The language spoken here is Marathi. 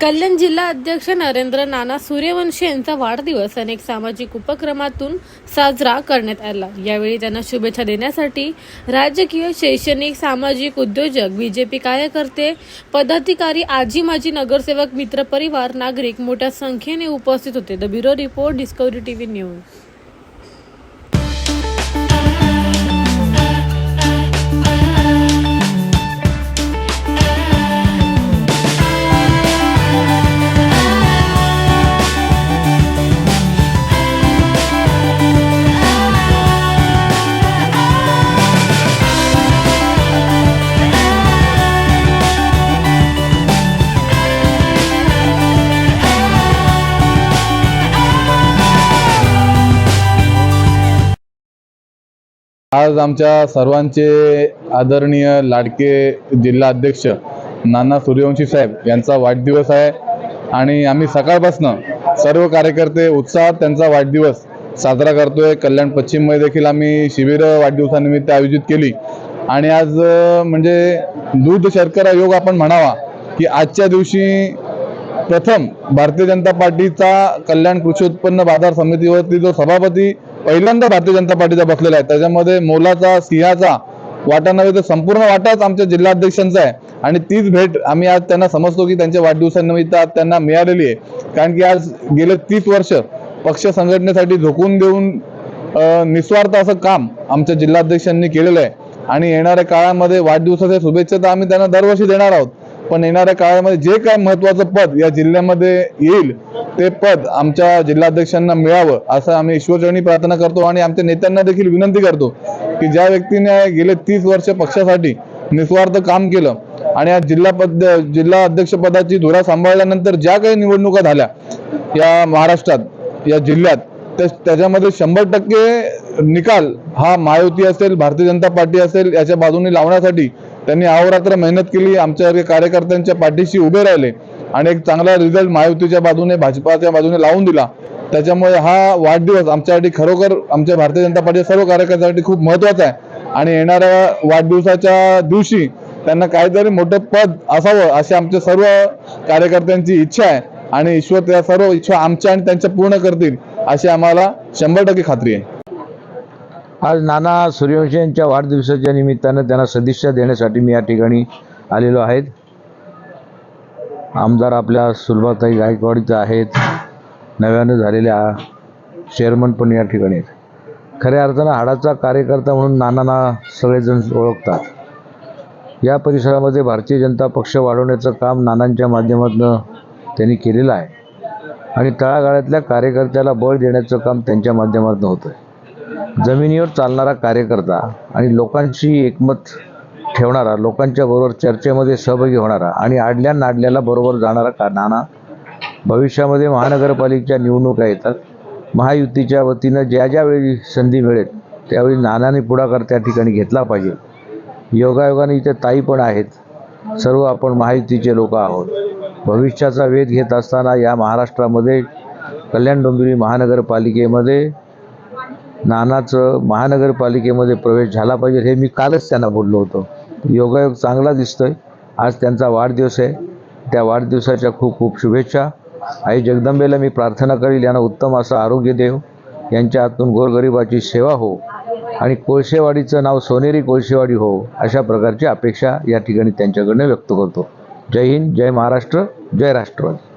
कल्याण जिल्हा अध्यक्ष नरेंद्र नाना सूर्यवंशी यांचा वाढदिवस अनेक सामाजिक उपक्रमातून साजरा करण्यात आला. यावेळी त्यांना शुभेच्छा देण्यासाठी राजकीय शैक्षणिक सामाजिक उद्योजक बीजेपी कार्यकर्ते पदाधिकारी आजी माजी नगरसेवक मित्रपरिवार नागरिक मोठ्या संख्येने उपस्थित होते. The bureau report Discovery TV news. आज आमच्या सर्वांचे आदरणीय लाडके जिल्हा अध्यक्ष नाना सूर्यवंशी साहेब यांचा वाढदिवस आहे. आणि आम्ही सकाळपासनं सर्व कार्यकर्ते उत्साहात त्यांचा वाढदिवस साजरा करतोय. कल्याण पश्चिममध्ये देखील आम्ही शिबिरं वाढदिवसानिमित्त आयोजित केली. आणि आज म्हणजे दूध शर्करा योग आपण म्हणावा की आजच्या दिवशी प्रथम भारतीय जनता पार्टीचा कल्याण कृषी उत्पन्न बाजार समितीवरती जो सभापती पहिल्यांदा भारतीय जनता पार्टीचा बसलेला आहे. त्याच्यामध्ये मोलाचा सिंहाचा वाटा नव्हे तर संपूर्ण वाटाच आमच्या जिल्हाध्यक्षांचा आहे. आणि तीच भेट आम्ही आज त्यांना समजतो की त्यांच्या वाढदिवसानिमित्त आज त्यांना मिळालेली आहे. कारण की आज गेले तीस वर्ष पक्ष संघटनेसाठी झोकून देऊन निस्वार्थ असं काम आमच्या जिल्हाध्यक्षांनी केलेलं आहे. आणि येणाऱ्या काळामध्ये वाढदिवसाच्या शुभेच्छा तर आम्ही त्यांना दरवर्षी देणार आहोत. पण येणाऱ्या काळामध्ये जे काय महत्वाचं पद या जिल्ह्यामध्ये येईल ते पद आमच्या जिल्हाध्यक्षांना मिळावं असं आम्ही ईश्वरचरणी प्रार्थना करतो आणि आमच्या नेत्यांना देखील विनंती करतो की ज्या व्यक्तीने गेले तीस वर्ष पक्षासाठी निस्वार्थ काम केलं आणि आज जिल्हा पद जिल्हा अध्यक्षपदाची धुरा सांभाळल्यानंतर ज्या काही निवडणुका झाल्या या महाराष्ट्रात या जिल्ह्यात त्या- त्याच्यामध्ये शंभर टक्के निकाल हा महायुती असेल भारतीय जनता पार्टी असेल याच्या बाजूने लावण्यासाठी त्यांनी अहोरात्र मेहनत केली. आमच्या कार्यकर्त्यांच्या पाठीशी उभे राहिले आणि एक चांगला रिझल्ट महायुतीच्या बाजूने भाजपाच्या बाजूने लावून दिला. त्याच्यामुळे हा वाढदिवस आमच्यासाठी खरोखर आमच्या भारतीय जनता पार्टीच्या सर्व कार्यकर्त्यांसाठी खूप महत्त्वाचा आहे. आणि येणाऱ्या वाढदिवसाच्या दिवशी त्यांना काहीतरी मोठं पद असावं अशी आमच्या सर्व कार्यकर्त्यांची इच्छा आहे. आणि ईश्वर त्या सर्व इच्छा आमच्या आणि त्यांच्या पूर्ण करतील अशी आम्हाला शंभर टक्के खात्री आहे. आज नाना सूर्यवंशी यांच्या वाढदिवसाच्या निमित्तानं त्यांना सदिच्छा देण्यासाठी मी या ठिकाणी आलेलो आहेत. आमदार आपल्या सुलभाताई गायकवाडीचं आहेत. नव्यानं झालेल्या चेअरमन पण या ठिकाणी आहेत. खऱ्या अर्थानं हाडाचा कार्यकर्ता म्हणून नानांना सगळेजण ओळखतात. या परिसरामध्ये भारतीय जनता पक्ष वाढवण्याचं काम नानांच्या माध्यमातून त्यांनी केलेलं आहे. आणि तळागाळातल्या कार्यकर्त्याला बळ देण्याचं काम त्यांच्या माध्यमातून होतं आहे जमिनीवर चालणारा कार्यकर्ता आणि लोकांशी एकमत ठेवणारा लोकांच्या बरोबर चर्चेमध्ये सहभागी होणारा आणि आडल्या नाडल्याला बरोबर जाणारा का नाना? भविष्यामध्ये महानगरपालिकेच्या निवडणुका येतात महायुतीच्या वतीनं ज्या ज्यावेळी संधी मिळेल त्यावेळी नानाने पुढाकार त्या ठिकाणी घेतला पाहिजे. योगायोगाने इथे ताई पण आहेत. सर्व आपण महायुतीचे लोक आहोत. भविष्याचा वेध घेत असताना या महाराष्ट्रामध्ये कल्याण डोंबिवली महानगरपालिकेमध्ये नानाचं महानगरपालिकेमध्ये प्रवेश झाला पाहिजे हे मी कालच त्यांना बोललो होतो. योगायोग चांगला दिसतो आहे आज त्यांचा वाढदिवस आहे. त्या वाढदिवसाच्या खूप खूप शुभेच्छा. आई जगदंबेला मी प्रार्थना करील यांना उत्तम असं आरोग्य देव. यांच्या हातून गोरगरिबाची सेवा हो. आणि कोळशेवाडीचं नाव सोनेरी कोळशेवाडी हो अशा प्रकारची अपेक्षा या ठिकाणी त्यांच्याकडनं व्यक्त करतो. जय हिंद जय महाराष्ट्र जय राष्ट्रवादी.